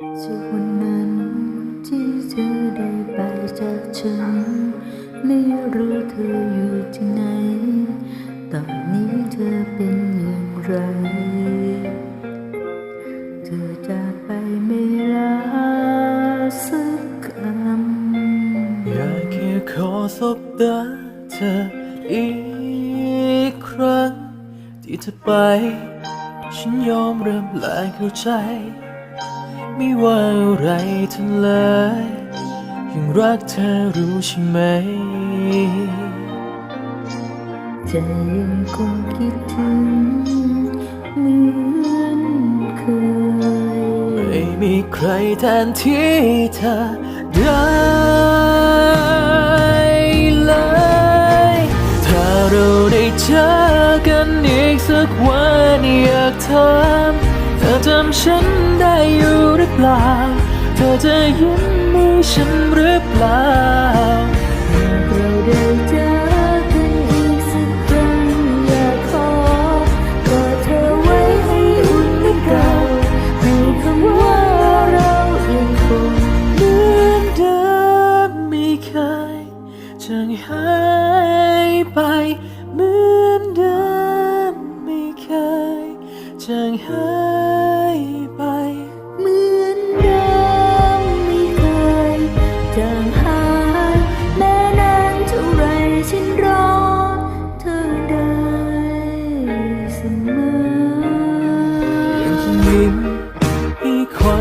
จากวันนั้นที่เธอได้ไปจากฉัน ไม่รู้เธออยู่ที่ไหน ตอนนี้เธอเป็นอย่างไร เธอจากไปไม่ลาสักคำอยากแค่ขอสบตาเธออีกครั้ง ที่เธอไป ฉันยอมเริ่มแลเข้าใจ ไม่ว่าอะไรทั้งเลยยังรักเธอรู้ใช่ไหม ใจยังคงคิดถึงเหมือนเคย ไม่มีใครแทนที่เธอได้เลย ถ้าเราได้เจอกันอีกสักวันอยากถามเธอจำฉันได้อยู่ เปล่า เธอจะยิ้มให้ฉันหรือเปล่าหากเราได้เจอกันอีกสักครั้งอยากขอกอดเธอไว้ให้อุ่นเหมือนเก่าให้คำว่าเรายังคงเหมือนเดิมไม่เคยจางหายไปเหมือนเดิมไม่เคยจางหาย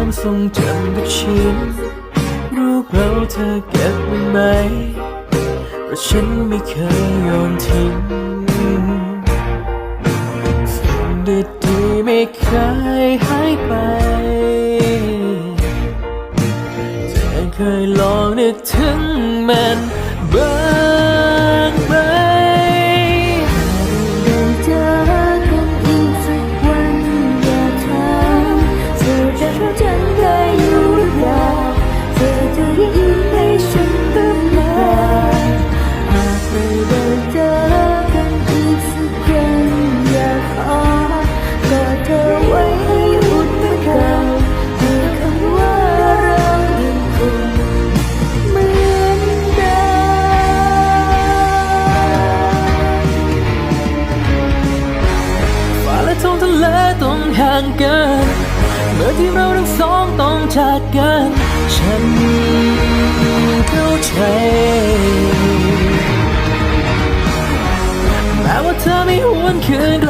ความทรงจำทุกชิ้นรูปเราเธอเก็บไว้ไหมเพราะฉันไม่เคยโยนทิ้งสิ่งดีๆไม่เคยหายไปแต่เคยลองนึกถึงมัน ห่างกัน เมื่อที่เราทั้งสองต้องจากกัน ฉันเข้าใจแม้ว่าเธอไม่หวนคืนก